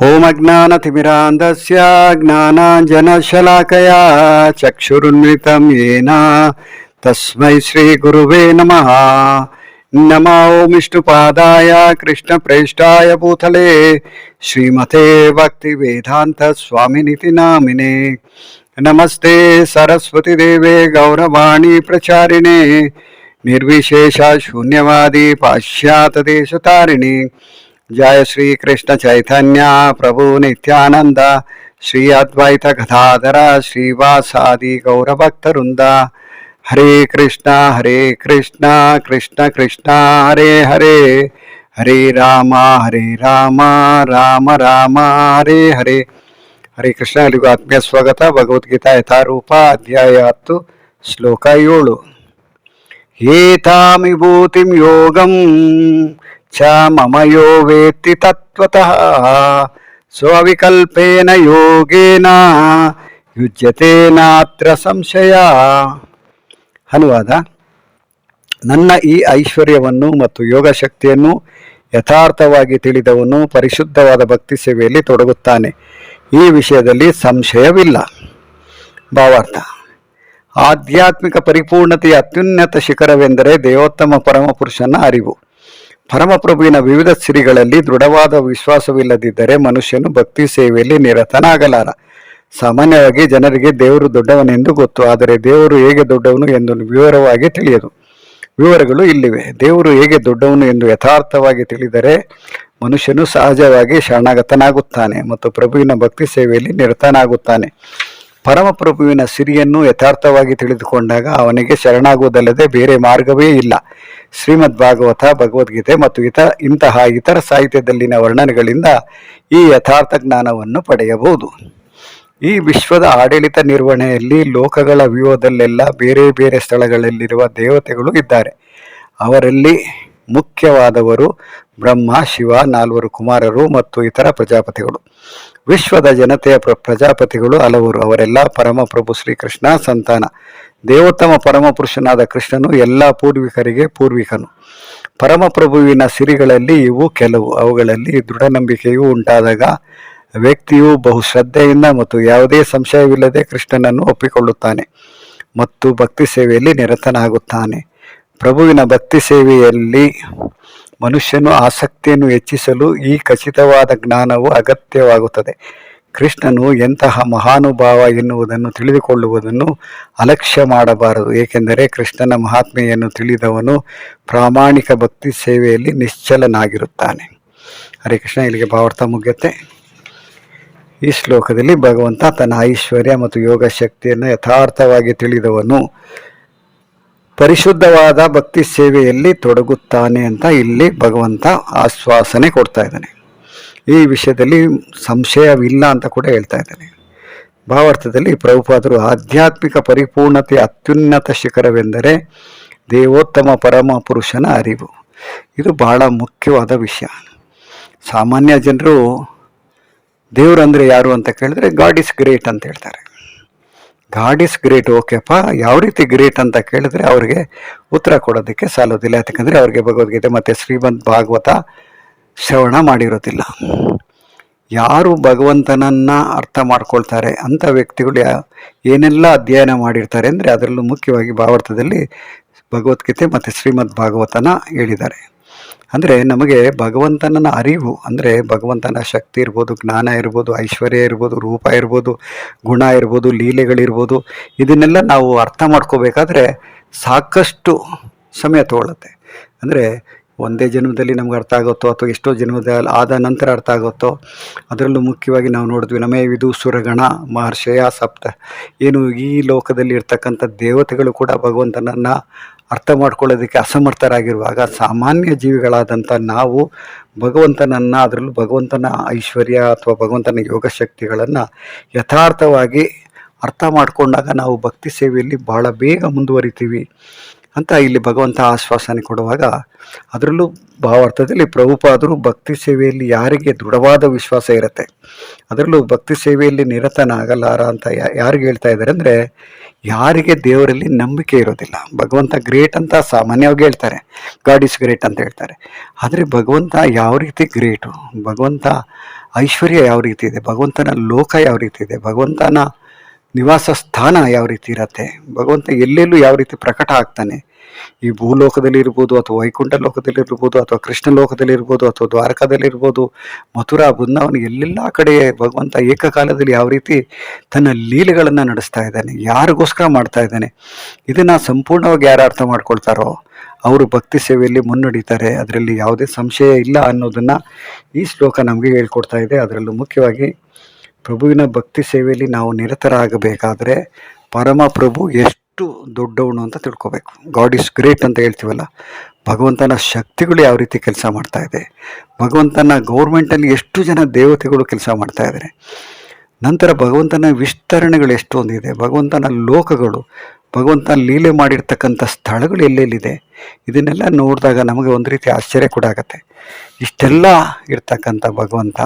ॐ अज्ञानतिमिरान्धस्य ज्ञानाञ्जनशलाकया चक्षुरुन्मितं येन तस्मै श्रीगुरुवे नमः नमो विष्णुपादाय कृष्णप्रेष्ठाय भूतले श्रीमते भक्तिवेदान्तस्वामिनिति नामिने नमस्ते सरस्वतीदेवे गौरवाणी प्रचारिणे निर्विशेष शून्यवादी पाश्चातदेशतारिणी जय श्री कृष्ण चैतन्य प्रभु नित्यानंद श्री अद्वैत गदाधर श्रीवासादि गौरभक्तवृंद हरे कृष्ण हरे कृष्ण कृष्ण कृष्ण हरे हरे हरे ರಾಮ ಹರೇ ರಾಮ ರಾಮ ರಾಮ ಹರೇ ಹರೇ ಹರೇ ಕೃಷ್ಣ ಎಲ್ಲಿಗೂ ಆತ್ಮೀಯ ಸ್ವಾಗತ ಭಗವದ್ಗೀತಾ ಯಥಾರೂಪ ಅಧ್ಯಾಯ ಹತ್ತು ಶ್ಲೋಕ ಏಳು ಏತಾಂ ವಿಭೂತಿಂ ಯೋಗಂ ಮಮ ಯೋ ವೇತ್ತಿ ತತ್ವತಃ ಸ್ವವಿಕಲ್ಪೇನ ಯೋಗೇನ ಯುಜ್ಯತೆ ನಾತ್ರ ಸಂಶಯ ಅನುವಾದ ನನ್ನ ಈ ಐಶ್ವರ್ಯವನ್ನು ಮತ್ತು ಯೋಗ ಶಕ್ತಿಯನ್ನು ಯಥಾರ್ಥವಾಗಿ ತಿಳಿದವನು ಪರಿಶುದ್ಧವಾದ ಭಕ್ತಿ ಸೇವೆಯಲ್ಲಿ ತೊಡಗುತ್ತಾನೆ. ಈ ವಿಷಯದಲ್ಲಿ ಸಂಶಯವಿಲ್ಲ. ಭಾವಾರ್ಥ. ಆಧ್ಯಾತ್ಮಿಕ ಪರಿಪೂರ್ಣತೆಯ ಅತ್ಯುನ್ನತ ಶಿಖರವೆಂದರೆ ದೇವೋತ್ತಮ ಪರಮಪುರುಷನ ಅರಿವು. ಪರಮಪ್ರಭುವಿನ ವಿವಿಧ ಸಿರಿಗಳಲ್ಲಿ ದೃಢವಾದ ವಿಶ್ವಾಸವಿಲ್ಲದಿದ್ದರೆ ಮನುಷ್ಯನು ಭಕ್ತಿ ಸೇವೆಯಲ್ಲಿ ನಿರತನಾಗಲಾರ. ಸಾಮಾನ್ಯವಾಗಿ ಜನರಿಗೆ ದೇವರು ದೊಡ್ಡವನೆಂದು ಗೊತ್ತು, ಆದರೆ ದೇವರು ಹೇಗೆ ದೊಡ್ಡವನು ಎಂದು ವಿವರವಾಗಿ ತಿಳಿಯದು. ವಿವರಗಳು ಇಲ್ಲಿವೆ. ದೇವರು ಹೇಗೆ ದೊಡ್ಡವನು ಎಂದು ಯಥಾರ್ಥವಾಗಿ ತಿಳಿದರೆ ಮನುಷ್ಯನು ಸಹಜವಾಗಿ ಶರಣಾಗತನಾಗುತ್ತಾನೆ ಮತ್ತು ಪ್ರಭುವಿನ ಭಕ್ತಿ ಸೇವೆಯಲ್ಲಿ ನಿರತನಾಗುತ್ತಾನೆ. ಪರಮಪ್ರಭುವಿನ ಸಿರಿಯನ್ನು ಯಥಾರ್ಥವಾಗಿ ತಿಳಿದುಕೊಂಡಾಗ ಅವನಿಗೆ ಶರಣಾಗುವುದಲ್ಲದೆ ಬೇರೆ ಮಾರ್ಗವೇ ಇಲ್ಲ. ಶ್ರೀಮದ್ ಭಾಗವತ, ಭಗವದ್ಗೀತೆ ಮತ್ತು ಇತರ ಇಂತಹ ಇತರ ಸಾಹಿತ್ಯದಲ್ಲಿನ ವರ್ಣನೆಗಳಿಂದ ಈ ಯಥಾರ್ಥ ಜ್ಞಾನವನ್ನು ಪಡೆಯಬಹುದು. ಈ ವಿಶ್ವದ ಆಡಳಿತ ನಿರ್ವಹಣೆಯಲ್ಲಿ ಲೋಕಗಳ ವ್ಯೂಹದಲ್ಲೆಲ್ಲ ಬೇರೆ ಬೇರೆ ಸ್ಥಳಗಳಲ್ಲಿರುವ ದೇವತೆಗಳು ಇದ್ದಾರೆ. ಅವರಲ್ಲಿ ಮುಖ್ಯವಾದವರು ಬ್ರಹ್ಮ, ಶಿವ, ನಾಲ್ವರು ಕುಮಾರರು ಮತ್ತು ಇತರ ಪ್ರಜಾಪತಿಗಳು. ವಿಶ್ವದ ಜನತೆಯ ಪ್ರ ಪ್ರಜಾಪತಿಗಳು ಹಲವರು. ಅವರೆಲ್ಲ ಪರಮಪ್ರಭು ಶ್ರೀಕೃಷ್ಣ ಸಂತಾನ. ದೇವೋತ್ತಮ ಪರಮಪುರುಷನಾದ ಕೃಷ್ಣನು ಎಲ್ಲ ಪೂರ್ವಿಕರಿಗೆ ಪೂರ್ವಿಕನು. ಪರಮಪ್ರಭುವಿನ ಸಿರಿಗಳಲ್ಲಿ ಇವು ಕೆಲವು. ಅವುಗಳಲ್ಲಿ ದೃಢ ನಂಬಿಕೆಯೂ ಉಂಟಾದಾಗ ವ್ಯಕ್ತಿಯು ಬಹು ಶ್ರದ್ಧೆಯಿಂದ ಮತ್ತು ಯಾವುದೇ ಸಂಶಯವಿಲ್ಲದೆ ಕೃಷ್ಣನನ್ನು ಒಪ್ಪಿಕೊಳ್ಳುತ್ತಾನೆ ಮತ್ತು ಭಕ್ತಿ ಸೇವೆಯಲ್ಲಿ ನಿರತನಾಗುತ್ತಾನೆ. ಪ್ರಭುವಿನ ಭಕ್ತಿ ಸೇವೆಯಲ್ಲಿ ಮನುಷ್ಯನು ಆಸಕ್ತಿಯನ್ನು ಹೆಚ್ಚಿಸಲು ಈ ಖಚಿತವಾದ ಜ್ಞಾನವು ಅಗತ್ಯವಾಗುತ್ತದೆ. ಕೃಷ್ಣನು ಎಂತಹ ಮಹಾನುಭಾವ ಎನ್ನುವುದನ್ನು ತಿಳಿದುಕೊಳ್ಳುವುದನ್ನು ಅಲಕ್ಷ್ಯ ಮಾಡಬಾರದು. ಏಕೆಂದರೆ ಕೃಷ್ಣನ ಮಹಾತ್ಮೆಯನ್ನು ತಿಳಿದವನು ಪ್ರಾಮಾಣಿಕ ಭಕ್ತಿ ಸೇವೆಯಲ್ಲಿ ನಿಶ್ಚಲನಾಗಿರುತ್ತಾನೆ. ಹರೇ ಕೃಷ್ಣ, ಇಲ್ಲಿಗೆ ಭಾವಾರ್ಥ ಮುಗಿಯುತ್ತೆ. ಈ ಶ್ಲೋಕದಲ್ಲಿ ಭಗವಂತ ತನ್ನ ಐಶ್ವರ್ಯ ಮತ್ತು ಯೋಗ ಶಕ್ತಿಯನ್ನು ಯಥಾರ್ಥವಾಗಿ ತಿಳಿದವನು ಪರಿಶುದ್ಧವಾದ ಭಕ್ತಿ ಸೇವೆಯಲ್ಲಿ ತೊಡಗುತ್ತಾನೆ ಅಂತ ಇಲ್ಲಿ ಭಗವಂತ ಆಶ್ವಾಸನೆ ಕೊಡ್ತಾ ಇದ್ದಾನೆ. ಈ ವಿಷಯದಲ್ಲಿ ಸಂಶಯವಿಲ್ಲ ಅಂತ ಕೂಡ ಹೇಳ್ತಾ ಇದ್ದಾನೆ. ಭಾವಾರ್ಥದಲ್ಲಿ ಪ್ರಭುಪಾದರು, ಆಧ್ಯಾತ್ಮಿಕ ಪರಿಪೂರ್ಣತೆಯ ಅತ್ಯುನ್ನತ ಶಿಖರವೆಂದರೆ ದೇವೋತ್ತಮ ಪರಮ ಪುರುಷನ ಅರಿವು. ಇದು ಬಹಳ ಮುಖ್ಯವಾದ ವಿಷಯ. ಸಾಮಾನ್ಯ ಜನರು, ದೇವರು ಅಂದರೆ ಯಾರು? ಅಂತ ಕೇಳಿದ್ರೆ, ಗಾಡ್ ಇಸ್ ಗ್ರೇಟ್ ಅಂತ ಹೇಳ್ತಾರೆ. ಗಾಡ್ ಇಸ್ ಗ್ರೇಟ್ ಓಕೆಪ್ಪ ಯಾವ ರೀತಿ ಗ್ರೇಟ್ ಅಂತ ಕೇಳಿದ್ರೆ ಅವ್ರಿಗೆ ಉತ್ತರ ಕೊಡೋದಕ್ಕೆ ಸಾಲೋದಿಲ್ಲ. ಯಾಕಂದರೆ ಅವ್ರಿಗೆ ಭಗವದ್ಗೀತೆ ಮತ್ತು ಶ್ರೀಮದ್ ಭಾಗವತ ಶ್ರವಣ ಮಾಡಿರೋದಿಲ್ಲ. ಯಾರು ಭಗವಂತನನ್ನು ಅರ್ಥ ಮಾಡ್ಕೊಳ್ತಾರೆ ಅಂಥ ವ್ಯಕ್ತಿಗಳು ಏನೆಲ್ಲ ಅಧ್ಯಯನ ಮಾಡಿರ್ತಾರೆ ಅಂದರೆ ಅದರಲ್ಲೂ ಮುಖ್ಯವಾಗಿ ಭಾವಾರ್ಥದಲ್ಲಿ ಭಗವದ್ಗೀತೆ ಮತ್ತು ಶ್ರೀಮದ್ ಭಾಗವತನ ಹೇಳಿದ್ದಾರೆ. ಅಂದರೆ ನಮಗೆ ಭಗವಂತನ ಅರಿವು, ಅಂದರೆ ಭಗವಂತನ ಶಕ್ತಿ ಇರ್ಬೋದು, ಜ್ಞಾನ ಇರ್ಬೋದು, ಐಶ್ವರ್ಯ ಇರ್ಬೋದು, ರೂಪ ಇರ್ಬೋದು, ಗುಣ ಇರ್ಬೋದು, ಲೀಲೆಗಳಿರ್ಬೋದು, ಇದನ್ನೆಲ್ಲ ನಾವು ಅರ್ಥ ಮಾಡ್ಕೋಬೇಕಾದ್ರೆ ಸಾಕಷ್ಟು ಸಮಯ ತಗೊಳ್ಳುತ್ತೆ ಅಂದರೆ ಒಂದೇ ಜನ್ಮದಲ್ಲಿ ನಮ್ಗೆ ಅರ್ಥ ಆಗುತ್ತೋ ಅಥವಾ ಎಷ್ಟೋ ಜನ್ಮದ ಆದ ನಂತರ ಅರ್ಥ ಆಗುತ್ತೋ ಅದರಲ್ಲೂ ಮುಖ್ಯವಾಗಿ ನಾವು ನೋಡಿದ್ವಿ ನಮೇ ವಿದು ಸುರಗಣ ಮಹರ್ಷಯ ಸಪ್ತ. ಏನು ಈ ಲೋಕದಲ್ಲಿ ಇರ್ತಕ್ಕಂಥ ದೇವತೆಗಳು ಕೂಡ ಭಗವಂತನನ್ನು ಅರ್ಥ ಮಾಡ್ಕೊಳ್ಳೋದಕ್ಕೆ ಅಸಮರ್ಥರಾಗಿರುವಾಗ ಸಾಮಾನ್ಯ ಜೀವಿಗಳಾದಂಥ ನಾವು ಭಗವಂತನನ್ನು ಅದರಲ್ಲೂ ಭಗವಂತನ ಐಶ್ವರ್ಯ ಅಥವಾ ಭಗವಂತನ ಯೋಗ ಶಕ್ತಿಗಳನ್ನು ಯಥಾರ್ಥವಾಗಿ ಅರ್ಥ ಮಾಡಿಕೊಂಡಾಗ ನಾವು ಭಕ್ತಿ ಸೇವೆಯಲ್ಲಿ ಬಹಳ ಬೇಗ ಮುಂದುವರಿತೀವಿ. ಅಂತ ಇಲ್ಲಿ ಭಗವಂತ ಆಶ್ವಾಸನೆ ಕೊಡುವಾಗ ಅದರಲ್ಲೂ ಭಾವಾರ್ಥದಲ್ಲಿ ಪ್ರಭುಪಾದರು ಭಕ್ತಿ ಸೇವೆಯಲ್ಲಿ ಯಾರಿಗೆ ದೃಢವಾದ ವಿಶ್ವಾಸ ಇರುತ್ತೆ, ಅದರಲ್ಲೂ ಭಕ್ತಿ ಸೇವೆಯಲ್ಲಿ ನಿರತನಾಗಲಾರ ಅಂತ ಯಾ- ಯಾರಿಗೆ ಹೇಳ್ತಾ ಇದ್ದಾರೆ ಅಂದರೆ ಯಾರಿಗೆ ದೇವರಲ್ಲಿ ನಂಬಿಕೆ ಇರೋದಿಲ್ಲ. ಭಗವಂತ ಗ್ರೇಟ್ ಅಂತ ಸಾಮಾನ್ಯವಾಗಿ ಹೇಳ್ತಾರೆ. ಗಾಡ್ ಇಸ್ ಗ್ರೇಟ್ ಅಂತ ಹೇಳ್ತಾರೆ. ಆದರೆ ಭಗವಂತ ಯಾವ ರೀತಿ ಗ್ರೇಟು ಭಗವಂತ ಐಶ್ವರ್ಯ ಯಾವ ರೀತಿ ಇದೆ? ಭಗವಂತನ ಲೋಕ ಯಾವ ರೀತಿ ಇದೆ? ಭಗವಂತನ ನಿವಾಸ ಸ್ಥಾನ ಯಾವ ರೀತಿ ಇರತ್ತೆ? ಭಗವಂತ ಎಲ್ಲೆಲ್ಲೂ ಯಾವ ರೀತಿ ಪ್ರಕಟ ಆಗ್ತಾನೆ? ಈ ಭೂಲೋಕದಲ್ಲಿ ಇರ್ಬೋದು ಅಥವಾ ವೈಕುಂಠ ಲೋಕದಲ್ಲಿ ಇರ್ಬೋದು ಅಥವಾ ಕೃಷ್ಣ ಲೋಕದಲ್ಲಿ ಇರ್ಬೋದು ಅಥವಾ ದ್ವಾರಕಾದಲ್ಲಿ ಇರ್ಬೋದು, ಮಥುರಾ, ಬೃಂದಾವನ ಎಲ್ಲೆಲ್ಲ ಕಡೆ ಭಗವಂತ ಏಕಕಾಲದಲ್ಲಿ ಯಾವ ರೀತಿ ತನ್ನ ಲೀಲೆಗಳನ್ನು ನಡೆಸ್ತಾ ಇದ್ದಾನೆ, ಯಾರಿಗೋಸ್ಕರ ಮಾಡ್ತಾ ಇದ್ದಾನೆ? ಇದನ್ನು ಸಂಪೂರ್ಣವಾಗಿ ಯಾರು ಅರ್ಥ ಮಾಡ್ಕೊಳ್ತಾರೋ, ಅವರು ಭಕ್ತಿ ಸೇವೆಯಲ್ಲಿ ಮುನ್ನಡೀತಾರೆ, ಅದರಲ್ಲಿ ಯಾವುದೇ ಸಂಶಯ ಇಲ್ಲ ಅನ್ನೋದನ್ನು ಈ ಶ್ಲೋಕ ನಮಗೆ ಹೇಳ್ಕೊಡ್ತಾ ಇದೆ. ಅದರಲ್ಲೂ ಮುಖ್ಯವಾಗಿ ಪ್ರಭುವಿನ ಭಕ್ತಿ ಸೇವೆಯಲ್ಲಿ ನಾವು ನಿರತರಾಗಬೇಕಾದರೆ ಪರಮ ಪ್ರಭು ಎಷ್ಟು ದೊಡ್ಡವನು ಅಂತ ತಿಳ್ಕೊಬೇಕು. ಗಾಡ್ ಇಸ್ ಗ್ರೇಟ್ ಅಂತ ಹೇಳ್ತೀವಲ್ಲ, ಭಗವಂತನ ಶಕ್ತಿಗಳು ಯಾವ ರೀತಿ ಕೆಲಸ ಮಾಡ್ತಾ ಇದೆ, ಭಗವಂತನ ಗೌರ್ಮೆಂಟಲ್ಲಿ ಎಷ್ಟು ಜನ ದೇವತೆಗಳು ಕೆಲಸ ಮಾಡ್ತಾ ಇದ್ದಾರೆ ನಂತರ ಭಗವಂತನ ವಿಸ್ತರಣೆಗಳು ಎಷ್ಟೊಂದಿದೆ, ಭಗವಂತನ ಲೋಕಗಳು ಭಗವಂತ ಲೀಲೆ ಮಾಡಿರ್ತಕ್ಕಂಥ ಸ್ಥಳಗಳು ಎಲ್ಲೆಲ್ಲಿದೆ? ಇದನ್ನೆಲ್ಲ ನೋಡಿದಾಗ ನಮಗೆ ಒಂದು ರೀತಿ ಆಶ್ಚರ್ಯ ಕೂಡ ಆಗತ್ತೆ. ಇಷ್ಟೆಲ್ಲ ಇರ್ತಕ್ಕಂಥ ಭಗವಂತ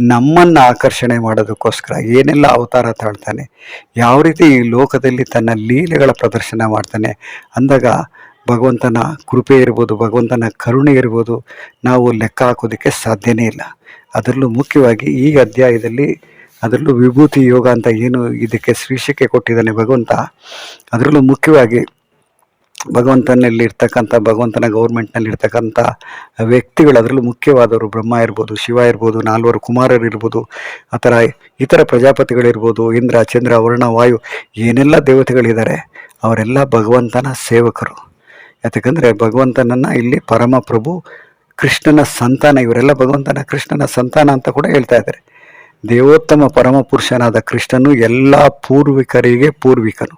ನಮ್ಮನ್ನು ಆಕರ್ಷಣೆ ಮಾಡೋದಕ್ಕೋಸ್ಕರ ಏನೆಲ್ಲ ಅವತಾರ ತಾಳ್ತಾನೆ? ಯಾವ ರೀತಿ ಈ ಲೋಕದಲ್ಲಿ ತನ್ನ ಲೀಲೆಗಳ ಪ್ರದರ್ಶನ ಮಾಡ್ತಾನೆ? ಅಂದಾಗ ಭಗವಂತನ ಕೃಪೆ ಇರ್ಬೋದು, ಭಗವಂತನ ಕರುಣೆ ಇರ್ಬೋದು, ನಾವು ಲೆಕ್ಕ ಹಾಕೋದಕ್ಕೆ ಸಾಧ್ಯನೇ ಇಲ್ಲ. ಅದರಲ್ಲೂ ಮುಖ್ಯವಾಗಿ ಈ ಅಧ್ಯಾಯದಲ್ಲಿ ಅದರಲ್ಲೂ ವಿಭೂತಿ ಯೋಗ ಅಂತ ಏನು ಇದಕ್ಕೆ ಶೀರ್ಷಿಕೆ ಕೊಟ್ಟಿದ್ದಾನೆ ಭಗವಂತ. ಅದರಲ್ಲೂ ಮುಖ್ಯವಾಗಿ ಭಗವಂತನಲ್ಲಿ ಇರ್ತಕ್ಕಂಥ, ಭಗವಂತನ ಗೌರ್ಮೆಂಟ್ನಲ್ಲಿರ್ತಕ್ಕಂಥ ವ್ಯಕ್ತಿಗಳು, ಅದರಲ್ಲೂ ಮುಖ್ಯವಾದವರು ಬ್ರಹ್ಮ ಇರ್ಬೋದು, ಶಿವ ಇರ್ಬೋದು, ನಾಲ್ವರು ಕುಮಾರರು ಇರ್ಬೋದು, ಆ ಥರ ಇತರ ಪ್ರಜಾಪತಿಗಳಿರ್ಬೋದು, ಇಂದ್ರ, ಚಂದ್ರ, ವರುಣ, ವಾಯು, ಏನೆಲ್ಲ ದೇವತೆಗಳಿದ್ದಾರೆ, ಅವರೆಲ್ಲ ಭಗವಂತನ ಸೇವಕರು. ಯಾತಕ್ಕಂದರೆ ಭಗವಂತನನ್ನು ಇಲ್ಲಿ ಪರಮಪ್ರಭು, ಕೃಷ್ಣನ ಸಂತಾನ, ಇವರೆಲ್ಲ ಭಗವಂತನ ಕೃಷ್ಣನ ಸಂತಾನ ಅಂತ ಕೂಡ ಹೇಳ್ತಾ ಇದ್ದಾರೆ. ದೇವೋತ್ತಮ ಪರಮಪುರುಷನಾದ ಕೃಷ್ಣನು ಎಲ್ಲ ಪೂರ್ವಿಕರಿಗೆ ಪೂರ್ವಿಕನು.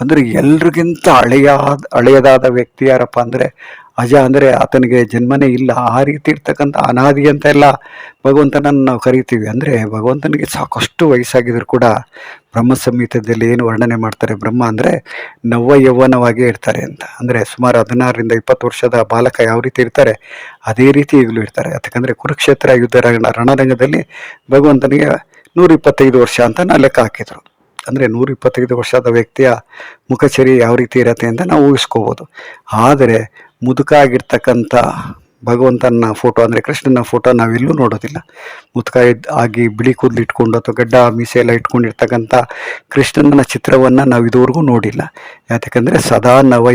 ಅಂದರೆ ಎಲ್ರಿಗಿಂತ ಹಳೆಯ ಹಳೆಯದಾದ ವ್ಯಕ್ತಿ ಯಾರಪ್ಪ ಅಂದರೆ ಅಜ ಅಂದರೆ ಆತನಿಗೆ ಜನ್ಮನೇ ಇಲ್ಲ. ಆ ರೀತಿ ಇರ್ತಕ್ಕಂಥ ಅನಾದಿ ಅಂತ ಎಲ್ಲ ಭಗವಂತನನ್ನು ನಾವು ಕರಿತೀವಿ. ಅಂದರೆ ಭಗವಂತನಿಗೆ ಸಾಕಷ್ಟು ವಯಸ್ಸಾಗಿದ್ರು ಕೂಡ ಬ್ರಹ್ಮ ಸಂಹಿತದಲ್ಲಿ ಏನು ವರ್ಣನೆ ಮಾಡ್ತಾರೆ? ಬ್ರಹ್ಮ ಅಂದರೆ ನವ ಯೌವನವಾಗಿ ಇರ್ತಾರೆ ಅಂತ. ಅಂದರೆ ಸುಮಾರು ಹದಿನಾರರಿಂದ ಇಪ್ಪತ್ತು ವರ್ಷದ ಬಾಲಕ ಯಾವ ರೀತಿ ಇರ್ತಾರೆ? ಅದೇ ರೀತಿ ಈಗಲೂ ಇರ್ತಾರೆ. ಯಾಕಂದರೆ ಕುರುಕ್ಷೇತ್ರ ಯುದ್ಧ ರಣರಂಗದಲ್ಲಿ ಭಗವಂತನಿಗೆ ನೂರ ಇಪ್ಪತ್ತೈದು ವರ್ಷ ಅಂತ ನಾ ಲೆಕ್ಕ ಹಾಕಿದ್ರು. ಅಂದರೆ ನೂರಿಪ್ಪತ್ತೈದು ವರ್ಷದ ವ್ಯಕ್ತಿಯ ಮುಖಚರಿ ಯಾವ ರೀತಿ ಇರತ್ತೆ ಅಂತ ನಾವು ಊಹಿಸ್ಕೋಬೋದು. ಆದರೆ ಮುದುಕ ಆಗಿರ್ತಕ್ಕಂಥ ಭಗವಂತನ ಫೋಟೋ ಅಂದರೆ ಕೃಷ್ಣನ ಫೋಟೋ ನಾವೆಲ್ಲೂ ನೋಡೋದಿಲ್ಲ. ಮುದುಕ ಆಗಿ ಬಿಳಿ ಕೂದಲು ಇಟ್ಕೊಂಡು ಅಥವಾ ಗಡ್ಡ ಮೀಸೆ ಎಲ್ಲ ಇಟ್ಕೊಂಡಿರ್ತಕ್ಕಂಥ ಕೃಷ್ಣನ ಚಿತ್ರವನ್ನು ನಾವು ಇದುವರೆಗೂ ನೋಡಿಲ್ಲ. ಯಾಕಂದರೆ ಸದಾ ನವ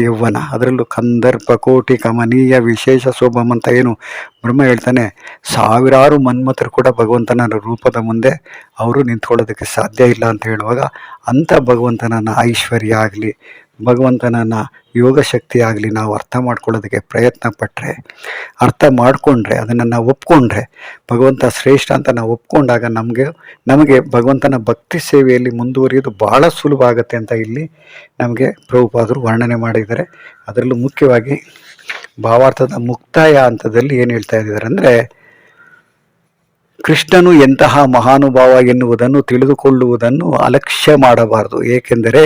ಅದರಲ್ಲೂ ಕಂದರ್ಪ, ಕೋಟಿ, ಕಮನೀಯ, ವಿಶೇಷ ಶೋಭಂ ಅಂತ ಏನು ಬ್ರಹ್ಮ ಹೇಳ್ತಾನೆ. ಸಾವಿರಾರು ಮನ್ಮಥರು ಕೂಡ ಭಗವಂತನ ರೂಪದ ಮುಂದೆ ಅವರು ನಿಂತ್ಕೊಳ್ಳೋದಕ್ಕೆ ಸಾಧ್ಯ ಇಲ್ಲ ಅಂತ ಹೇಳುವಾಗ ಅಂಥ ಭಗವಂತನ ಐಶ್ವರ್ಯ ಆಗಲಿ ಭಗವಂತನನ್ನ ಯೋಗ ಶಕ್ತಿಯಾಗಲಿ ನಾವು ಅರ್ಥ ಮಾಡ್ಕೊಳ್ಳೋದಕ್ಕೆ ಪ್ರಯತ್ನ ಪಟ್ಟರೆ ಅರ್ಥ ಮಾಡಿಕೊಂಡ್ರೆ, ಅದನ್ನು ನಾವು ಒಪ್ಕೊಂಡ್ರೆ, ಭಗವಂತ ಶ್ರೇಷ್ಠ ಅಂತ ನಾವು ಒಪ್ಕೊಂಡಾಗ ನಮಗೆ ನಮಗೆ ಭಗವಂತನ ಭಕ್ತಿ ಸೇವೆಯಲ್ಲಿ ಮುಂದುವರಿಯೋದು ಭಾಳ ಸುಲಭ ಆಗುತ್ತೆ ಅಂತ ಇಲ್ಲಿ ನಮಗೆ ಪ್ರಭುಪಾದರು ವರ್ಣನೆ ಮಾಡಿದ್ದಾರೆ. ಅದರಲ್ಲೂ ಮುಖ್ಯವಾಗಿ ಭಾವಾರ್ಥದ ಮುಕ್ತಾಯ ಹಂತದಲ್ಲಿ ಏನು ಹೇಳ್ತಾ ಇದ್ದಾರೆ ಅಂದರೆ, ಕೃಷ್ಣನು ಎಂತಹ ಮಹಾನುಭಾವ ಎನ್ನುವುದನ್ನು ತಿಳಿದುಕೊಳ್ಳುವುದನ್ನು ಅಲಕ್ಷ್ಯ ಮಾಡಬಾರದು. ಏಕೆಂದರೆ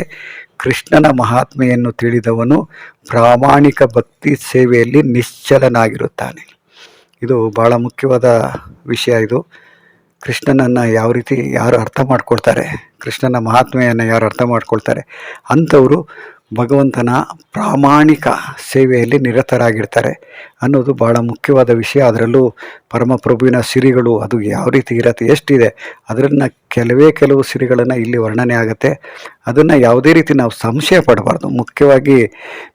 ಕೃಷ್ಣನ ಮಹಾತ್ಮೆಯನ್ನು ತಿಳಿದವನು ಪ್ರಾಮಾಣಿಕ ಭಕ್ತಿ ಸೇವೆಯಲ್ಲಿ ನಿಶ್ಚಲನಾಗಿರುತ್ತಾನೆ. ಇದು ಬಹಳ ಮುಖ್ಯವಾದ ವಿಷಯ ಇದು. ಕೃಷ್ಣನನ್ನು ಯಾವ ರೀತಿ ಯಾರು ಅರ್ಥ ಮಾಡ್ಕೊಳ್ತಾರೆ, ಕೃಷ್ಣನ ಮಹಾತ್ಮೆಯನ್ನು ಯಾರು ಅರ್ಥ ಮಾಡ್ಕೊಳ್ತಾರೆ, ಅಂಥವರು ಭಗವಂತನ ಪ್ರಾಮಾಣಿಕ ಸೇವೆಯಲ್ಲಿ ನಿರತರಾಗಿರ್ತಾರೆ ಅನ್ನೋದು ಬಹಳ ಮುಖ್ಯವಾದ ವಿಷಯ. ಅದರಲ್ಲೂ ಪರಮಪ್ರಭುವಿನ ಸಿರಿಗಳು ಅದು ಯಾವ ರೀತಿ ಇರತ್ತೆ, ಎಷ್ಟಿದೆ, ಅದರನ್ನು ಕೆಲವೇ ಕೆಲವು ಸಿರಿಗಳನ್ನು ಇಲ್ಲಿ ವರ್ಣನೆ ಆಗುತ್ತೆ. ಅದನ್ನು ಯಾವುದೇ ರೀತಿ ನಾವು ಸಂಶಯ ಪಡಬಾರ್ದು. ಮುಖ್ಯವಾಗಿ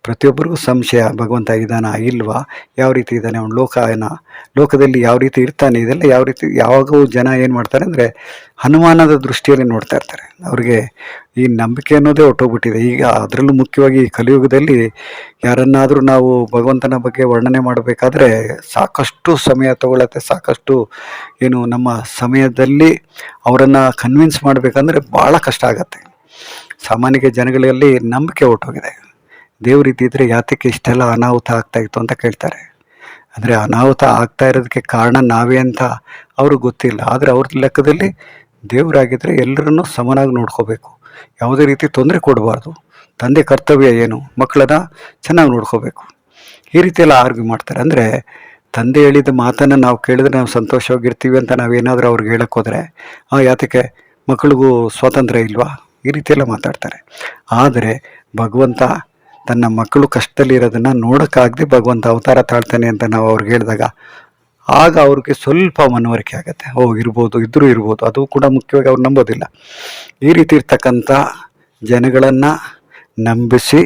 ಪ್ರತಿಯೊಬ್ಬರಿಗೂ ಸಂಶಯ, ಭಗವಂತ ಇದ್ದಾನ ಇಲ್ವಾ? ಯಾವ ರೀತಿ ಇದ್ದಾನೆ ಅವನು? ಲೋಕ ಏನ? ಲೋಕದಲ್ಲಿ ಯಾವ ರೀತಿ ಇರ್ತಾನೆ? ಇದೆಲ್ಲ ಯಾವ ರೀತಿ ಯಾವಾಗೂ ಜನ ಏನು ಮಾಡ್ತಾರೆ ಅಂದರೆ ಹನುಮಾನದ ದೃಷ್ಟಿಯಲ್ಲಿ ನೋಡ್ತಾ ಇರ್ತಾರೆ. ಅವ್ರಿಗೆ ಈ ನಂಬಿಕೆ ಅನ್ನೋದೇ ಹೊಟ್ಟೋಗ್ಬಿಟ್ಟಿದೆ ಈಗ ಅದರಲ್ಲೂ ಮುಖ್ಯವಾಗಿ ಕಲಿಯುಗದಲ್ಲಿ ಯಾರನ್ನಾದರೂ ನಾವು ಭಗವಂತನ ಬಗ್ಗೆ ವರ್ಣನೆ ಮಾಡಬೇಕಾದ್ರೆ ಸಾಕಷ್ಟು ಸಮಯ ತಗೊಳತ್ತೆ. ಸಾಕಷ್ಟು ಏನು ನಮ್ಮ ಸಮಯದಲ್ಲಿ ಅವರನ್ನು ಕನ್ವಿನ್ಸ್ ಮಾಡಬೇಕಂದ್ರೆ ಭಾಳ ಕಷ್ಟ ಆಗತ್ತೆ. ಸಾಮಾನ್ಯ ಜನಗಳಲ್ಲಿ ನಂಬಿಕೆ ಹೊಟ್ಟೋಗಿದೆ. ದೇವರಿದ್ದಿದ್ರೆ ಯಾತಕ್ಕೆ ಇಷ್ಟೆಲ್ಲ ಅನಾಹುತ ಆಗ್ತಾ ಇತ್ತು ಅಂತ ಕೇಳ್ತಾರೆ. ಅಂದರೆ ಅನಾಹುತ ಆಗ್ತಾ ಇರೋದಕ್ಕೆ ಕಾರಣ ನಾವೇ ಅಂತ ಅವ್ರಿಗೆ ಗೊತ್ತಿಲ್ಲ. ಆದರೆ ಅವ್ರ ಲೆಕ್ಕದಲ್ಲಿ ದೇವರಾಗಿದ್ದರೆ ಎಲ್ಲರನ್ನೂ ಸಮನಾಗಿ ನೋಡ್ಕೋಬೇಕು. ಯಾವುದೇ ರೀತಿ ತೊಂದರೆ ಕೊಡಬಾರ್ದು. ತಂದೆ ಕರ್ತವ್ಯ ಏನು? ಮಕ್ಕಳನ್ನ ಚೆನ್ನಾಗಿ ನೋಡ್ಕೋಬೇಕು. ಈ ರೀತಿಯೆಲ್ಲ ಆರ್ಗ್ಯೂ ಮಾಡ್ತಾರೆ. ಅಂದರೆ ತಂದೆ ಹೇಳಿದ ಮಾತನ್ನು ನಾವು ಕೇಳಿದ್ರೆ ನಾವು ಸಂತೋಷವಾಗಿರ್ತೀವಿ ಅಂತ ನಾವೇನಾದರೂ ಅವ್ರಿಗೆ ಹೇಳೋಕ್ಕೋದ್ರೆ ಆ ಯಾತಕ್ಕೆ ಮಕ್ಕಳಿಗೂ ಸ್ವಾತಂತ್ರ್ಯ ಇಲ್ವಾ? ಈ ರೀತಿ ಎಲ್ಲ ಮಾತಾಡ್ತಾರೆ. ಆದರೆ ಭಗವಂತ ತನ್ನ ಮಕ್ಕಳು ಕಷ್ಟದಲ್ಲಿರೋದನ್ನು ನೋಡೋಕ್ಕಾಗದೆ ಭಗವಂತ ಅವತಾರ ತಾಳ್ತಾನೆ ಅಂತ ನಾವು ಅವ್ರಿಗೆ ಹೇಳಿದಾಗ ಆಗ ಅವ್ರಿಗೆ ಸ್ವಲ್ಪ ಮನವರಿಕೆ ಆಗುತ್ತೆ. ಓ, ಇರ್ಬೋದು, ಇದ್ರೂ ಇರ್ಬೋದು, ಅದು ಕೂಡ ಮುಖ್ಯವಾಗಿ ಅವ್ರು ನಂಬೋದಿಲ್ಲ. ಈ ರೀತಿ ಇರ್ತಕ್ಕಂಥ ಜನಗಳನ್ನು ನಂಬಿಸಿ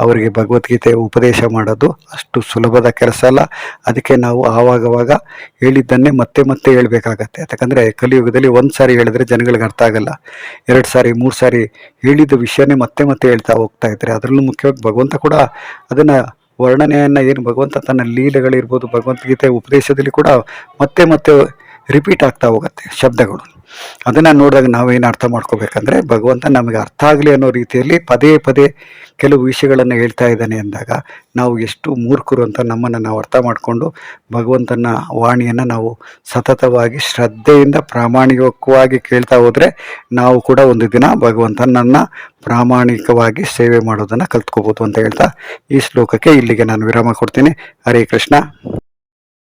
ಅವರಿಗೆ ಭಗವದ್ಗೀತೆ ಉಪದೇಶ ಮಾಡೋದು ಅಷ್ಟು ಸುಲಭದ ಕೆಲಸ ಅಲ್ಲ. ಅದಕ್ಕೆ ನಾವು ಆವಾಗವಾಗ ಹೇಳಿದ್ದನ್ನೇ ಮತ್ತೆ ಮತ್ತೆ ಹೇಳಬೇಕಾಗತ್ತೆ. ಯಾಕಂದರೆ ಕಲಿಯುಗದಲ್ಲಿ ಒಂದು ಸಾರಿ ಹೇಳಿದ್ರೆ ಜನಗಳಿಗೆ ಅರ್ಥ ಆಗಲ್ಲ. ಎರಡು ಸಾರಿ, ಮೂರು ಸಾರಿ ಹೇಳಿದ ವಿಷಯನೇ ಮತ್ತೆ ಮತ್ತೆ ಹೇಳ್ತಾ ಹೋಗ್ತಾ ಇದ್ದಾರೆ ಅದರಲ್ಲೂ ಮುಖ್ಯವಾಗಿ ಭಗವಂತ ಕೂಡ ಅದನ್ನು ವರ್ಣನೆಯನ್ನು ಏನು ಭಗವಂತ ತನ್ನ ಲೀಲೆಗಳಿರ್ಬೋದು ಭಗವದ್ಗೀತೆ ಉಪದೇಶದಲ್ಲಿ ಕೂಡ ಮತ್ತೆ ಮತ್ತೆ ರಿಪೀಟ್ ಆಗ್ತಾ ಹೋಗುತ್ತೆ ಶಬ್ದಗಳು. ಅದನ್ನು ನೋಡಿದಾಗ ನಾವೇನು ಅರ್ಥ ಮಾಡ್ಕೋಬೇಕಂದ್ರೆ ಭಗವಂತ ನಮಗೆ ಅರ್ಥ ಆಗಲಿ ಅನ್ನೋ ರೀತಿಯಲ್ಲಿ ಪದೇ ಪದೇ ಕೆಲವು ವಿಷಯಗಳನ್ನು ಹೇಳ್ತಾ ಇದ್ದಾನೆ ಅಂದಾಗ ನಾವು ಎಷ್ಟು ಮೂರ್ಖರು ಅಂತ ನಮ್ಮನ್ನು ನಾವು ಅರ್ಥ ಮಾಡಿಕೊಂಡು ಭಗವಂತನ ವಾಣಿಯನ್ನು ನಾವು ಸತತವಾಗಿ ಶ್ರದ್ಧೆಯಿಂದ ಪ್ರಾಮಾಣಿಕವಾಗಿ ಕೇಳ್ತಾ ಹೋದರೆ ನಾವು ಕೂಡ ಒಂದು ದಿನ ಭಗವಂತನನ್ನು ಪ್ರಾಮಾಣಿಕವಾಗಿ ಸೇವೆ ಮಾಡೋದನ್ನು ಕಲ್ತ್ಕೋಬೋದು ಅಂತ ಹೇಳ್ತಾ ಈ ಶ್ಲೋಕಕ್ಕೆ ಇಲ್ಲಿಗೆ ನಾನು ವಿರಾಮ ಕೊಡ್ತೀನಿ. ಹರೇ ಕೃಷ್ಣ.